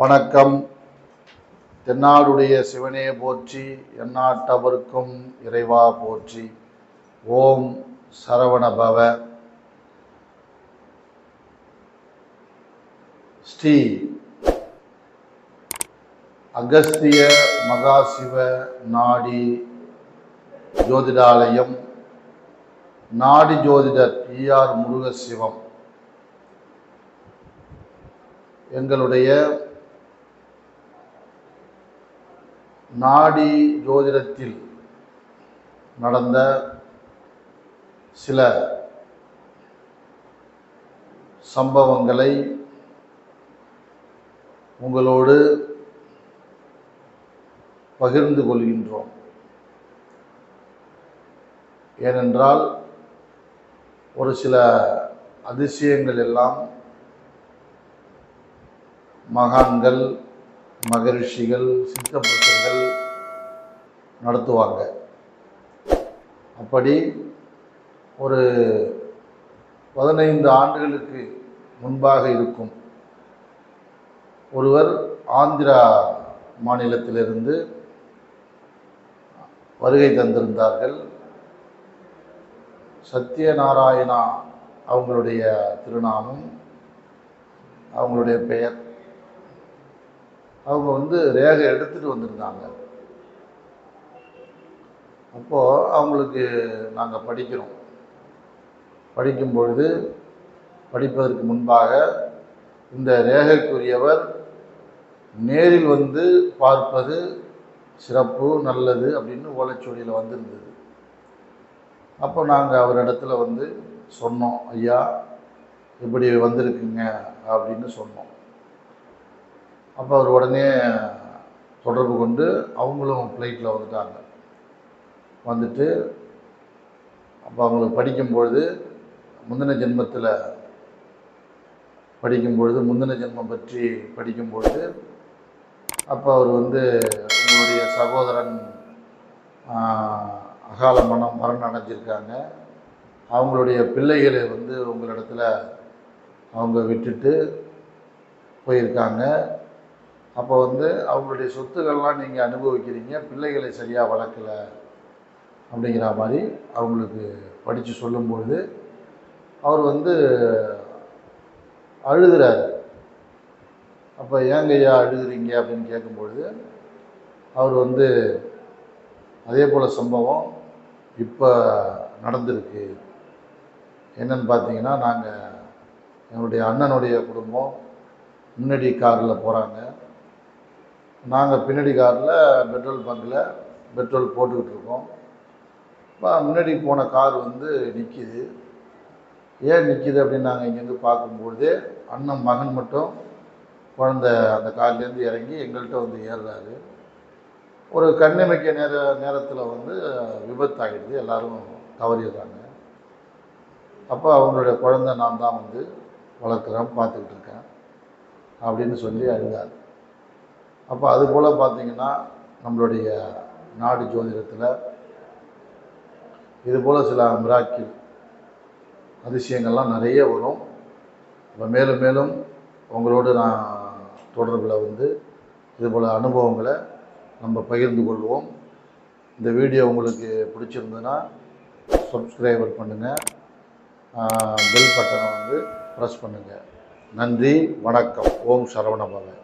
வணக்கம். தென்னாடுடைய சிவனே போற்றி எந்நாட்டவருக்கும் இறைவா போற்றி. ஓம் சரவணபவ. ஸ்ரீ அகஸ்திய மகாசிவ நாடி ஜோதிடாலயம் நாடி ஜோதிடர் ஈஆர் முருகசிவம். எங்களுடைய நாடி ஜோதிடத்தில் நடந்த சில சம்பவங்களை உங்களோடு பகிர்ந்து கொள்கின்றோம். ஏனென்றால் ஒரு சில அதிசயங்கள் எல்லாம் மகான்கள் மகரிஷிகள் சித்தபுருஷர்கள் நடத்துவாங்க. அப்படி ஒரு பதினைந்து ஆண்டுகளுக்கு முன்பாக இருக்கும் ஒருவர் ஆந்திரா மாநிலத்திலிருந்து வருகை தந்திருந்தார்கள். சத்யநாராயணா அவங்களுடைய திருநாமம் அவங்களுடைய பெயர். அவங்க வந்து ரேகை எடுத்துகிட்டு வந்திருந்தாங்க அப்போது அவங்களுக்கு நாங்கள் படிக்கிறோம். படிக்கும் பொழுது படிப்பதற்கு முன்பாக இந்த ரேகைக்குரியவர் நேரில் வந்து பார்ப்பது சிறப்பு நல்லது அப்படின்னு ஓலைச்சுவடியில் வந்திருந்தது. அப்போ நாங்கள் அவரிடத்துல வந்து சொன்னோம் ஐயா இப்படி வந்திருக்குங்க அப்படின்னு சொன்னோம். அப்போ அவர் உடனே தொடர்பு கொண்டு அவங்களும் ஃப்ளைட்டில் வந்துட்டாங்க. வந்துட்டு அப்போ அவங்களுக்கு படிக்கும்பொழுது முந்தின ஜென்மத்தில் படிக்கும்பொழுது முந்தின ஜென்மம் பற்றி படிக்கும்பொழுது அப்போ அவர் வந்து உங்களுடைய சகோதரன் அகால மனம் மரணம் அடைஞ்சிருக்காங்க அவங்களுடைய பிள்ளைகளை வந்து உங்களிடத்துல அவங்க விட்டுட்டு போயிருக்காங்க. அப்போ வந்து அவங்களுடைய சொத்துக்கள்லாம் நீங்கள் அனுபவிக்கிறீங்க பிள்ளைகளை சரியாக வளர்க்கலை அப்படிங்கிற மாதிரி அவங்களுக்கு படித்து சொல்லும்பொழுது அவர் வந்து அழுகிறார் அப்போ ஏங்க ஐயா அழுகிறீங்க அப்படின்னு கேட்கும்பொழுது அவர் வந்து அதே போல் சம்பவம் இப்போ நடந்திருக்கு. என்னன்னு பார்த்தீங்கன்னா நாங்கள் என்னுடைய அண்ணனுடைய குடும்பம் முன்னாடி காரில் போகிறாங்க நாங்கள் பின்னாடி காரில் பெட்ரோல் பங்கில் பெட்ரோல் போட்டுக்கிட்டு இருக்கோம் இப்போ முன்னாடி போன கார் வந்து நிற்கிது ஏன் நிற்கிது அப்படின்னு நாங்கள் இங்கேருந்து பார்க்கும்பொழுது அண்ணன் மகன் மட்டும் குழந்த அந்த கார்லேருந்து இறங்கி எங்கள்கிட்ட வந்து ஏறுறாரு. ஒரு கண்ணிமைக்க நேர நேரத்தில் வந்து விபத்தாகிடுது எல்லோரும் தவறிடுறாங்க. அப்போ அவங்களுடைய குழந்தை நான் தான் வந்து வளர்க்குறேன் பார்த்துக்கிட்டு இருக்கேன் அப்படின்னு சொல்லி அழுதார். அப்போ அது போல் பார்த்தீங்கன்னா நம்மளுடைய நாடு ஜோதிடத்தில் இது போல் சில மிராக்கில் அதிசயங்கள்லாம் நிறைய வரும். இப்போ மேலும் மேலும் உங்களோடு நான் தொடர்பில் வந்து இது போல் அனுபவங்களை நம்ம பகிர்ந்து கொள்வோம். இந்த வீடியோ உங்களுக்கு பிடிச்சிருந்ததுன்னா சப்ஸ்கிரைபர் பண்ணுங்கள் பெல் பட்டனை வந்து ப்ரெஸ் பண்ணுங்கள் நன்றி வணக்கம். ஓம் சரவண பவன்